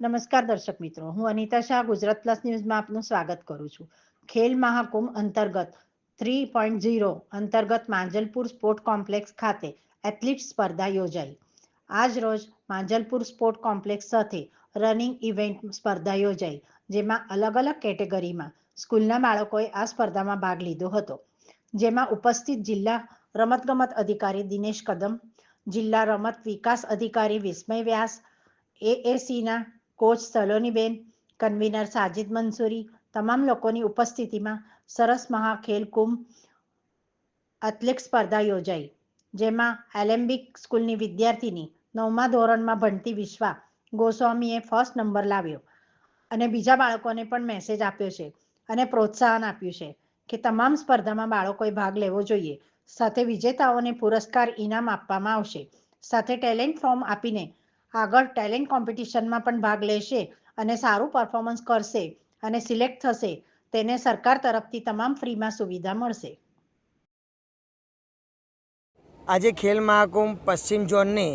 નમસ્કાર દર્શક મિત્રો, હું અનિતા શાહ, ગુજરાત પ્લસ ન્યૂઝમાં આપનું સ્વાગત કરું છું. ખેલ મહાકુંભ અંતર્ગત થ્રી પોઈન્ટ ઝીરો અંતર્ગત માંજલપુર સ્પોર્ટ કોમ્પ્લેક્સ ખાતે એથ્લીટ સ્પર્ધા યોજાઈ. આજ રોજ માંજલપુર સ્પોર્ટ કોમ્પ્લેક્સ સાથે રનિંગ ઇવેન્ટ સ્પર્ધા યોજાઈ, જેમાં અલગ અલગ કેટેગરીમાં સ્કૂલના બાળકોએ આ સ્પર્ધામાં ભાગ લીધો હતો. જેમાં ઉપસ્થિત જિલ્લા રમતગમત અધિકારી દિનેશ કદમ, જિલ્લા રમત વિકાસ અધિકારી વિસ્મય વ્યાસ એએસીના કોચ સલોનીબેન, કન્વીનર સાજિદ મંસૂરી, તમામ લોકોની ઉપસ્થિતિમાં સરસ મહા ખેલકુંભ એથ્લેટિક સ્પર્ધા યોજાઈ, જેમાં એલેમ્બિક સ્કૂલની વિદ્યાર્થીની નવમા ધોરણમાં ભણતી વિશ્વા ગોસ્વામીએ ફર્સ્ટ નંબર લાવ્યો અને બીજા બાળકોને પણ મેસેજ આપ્યો છે અને પ્રોત્સાહન આપ્યું છે કે તમામ સ્પર્ધામાં બાળકોએ ભાગ લેવો જોઈએ. સાથે વિજેતાઓને પુરસ્કાર ઇનામ આપવામાં આવશે. સાથે ટેલેન્ટ ફોર્મ આપીને આગળ ટેલેન્ટ કોમ્પિટિશનમાં પણ ભાગ લેશે અને સારું પરફોર્મન્સ કરશે અને સિલેક્ટ થશે, તેને સરકાર તરફથી તમામ ફ્રીમાં સુવિધા મળશે. આજે ખેલ મહાકુંભ પશ્ચિમ ઝોનની,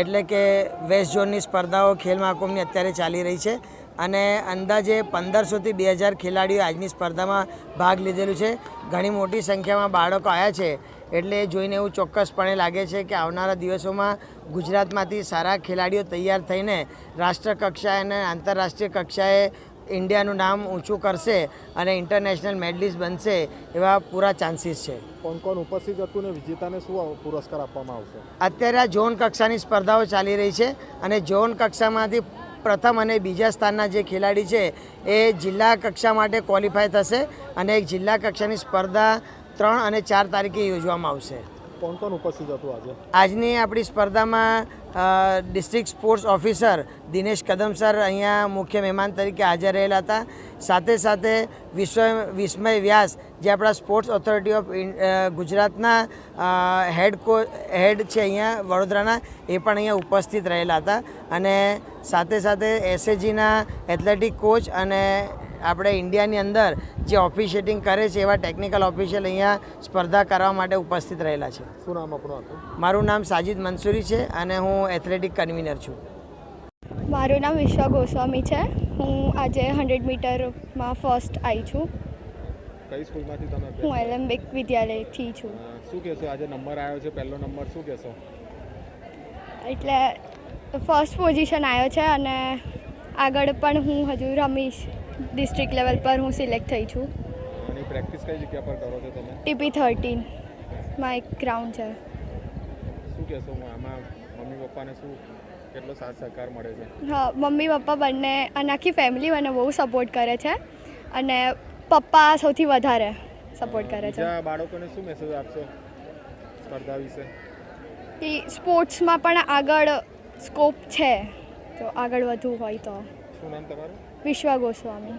એટલે કે વેસ્ટ ઝોનની સ્પર્ધાઓ ખેલ મહાકુંભની અત્યારે ચાલી રહી છે અને અંદાજે પંદરસોથી બે હજાર ખેલાડીઓ આજની સ્પર્ધામાં ભાગ લીધેલું છે. ઘણી મોટી સંખ્યામાં બાળકો આવ્યા છે, એટલે જોઈને એવું ચોક્કસપણે લાગે છે કે આવનારા દિવસોમાં ગુજરાતમાંથી સારા ખેલાડીઓ તૈયાર થઈને રાષ્ટ્ર કક્ષાએ અને આંતરરાષ્ટ્રીય કક્ષાએ ઇન્ડિયાનું નામ ઊંચું કરશે અને ઇન્ટરનેશનલ મેડલિસ્ટ બનશે એવા પૂરા ચાન્સીસ છે. કોણ કોણ ઉપસ્થિત હતું ને વિજેતાને શું પુરસ્કાર આપવામાં આવશે? અત્યારે આ ઝોન કક્ષાની સ્પર્ધાઓ ચાલી રહી છે અને ઝોન કક્ષામાંથી પ્રથમ અને બીજા સ્થાનના જે ખેલાડી છે એ જિલ્લા કક્ષા માટે ક્વોલિફાય થશે અને એક જિલ્લા કક્ષાની સ્પર્ધા ત્રણ અને ચાર તારીખે યોજવામાં આવશે. કોણ કોણ ઉપસ્થિત હતું આજે? આજની આપણી સ્પર્ધામાં ડિસ્ટ્રિક્ટ સ્પોર્ટ્સ ઓફિસર દિનેશ કદમ સર અહીંયા મુખ્ય મહેમાન તરીકે હાજર રહેલા હતા. સાથે સાથે વિશ્વ, વિસ્મય વ્યાસ, જે આપણા સ્પોર્ટ્સ ઓથોરિટી ઓફ ગુજરાતના હેડ કો, હેડ છે અહીંયા વડોદરાના, એ પણ અહીંયા ઉપસ્થિત રહેલા હતા. અને સાથે સાથે એસએજીના એથ્લેટિક કોચ અને આપણે ઇન્ડિયાની અંદર જે ઓફિશિયેટિંગ કરે છે એવા ટેકનિકલ ઓફિશિયલ અહીંયા સ્પર્ધા કરવા માટે ઉપસ્થિત રહેલા છે. શું નામ આપણું મારું નામ સાજિદ મંસૂરી છે અને હું એથ્લેટિક કન્વીનર છું. મારું નામ વિશ્વા ગોસ્વામી છે. હું આજે હંડ્રેડ મીટરમાં ફર્સ્ટ આવી છું. કઈ સ્કૂલમાંથી તમે હું એલેમ્બિક વિદ્યાલયથી છું. શું કહેશો? આજે નંબર આવ્યો છે પહેલો નંબર શું કહેશો? એટલે ફર્સ્ટ પોઝિશન આવ્યો છે અને આગળ પણ હું હજુ રમીશ. ડિસ્ટ્રિક્ટ લેવલ પર હું સિલેક્ટ થઈ છું. અને પ્રેક્ટિસ કઈ જગ્યા પર કરો છો તમે? ટીપી થર્ટીનમાં એક ગ્રાઉન્ડ છે. શું કહેશો? આમાં મમ્મી પપ્પાને શું કેટલો સાથ સહકાર મળે છે? હા મમ્મી પપ્પા બંને અને આખી ફેમિલી મને બહુ સપોર્ટ કરે છે. અને પપ્પા સૌથી વધારે સપોર્ટ કરે છે. બાળકોને શું મેસેજ આપશો સ્પર્ધા વિશે? કે સ્પોર્ટ્સમાં પણ આગળ સ્કોપ છે. તો આગળ વધવું હોય તો. શું નામ તમારું? વિશ્વા ગોસ્વામી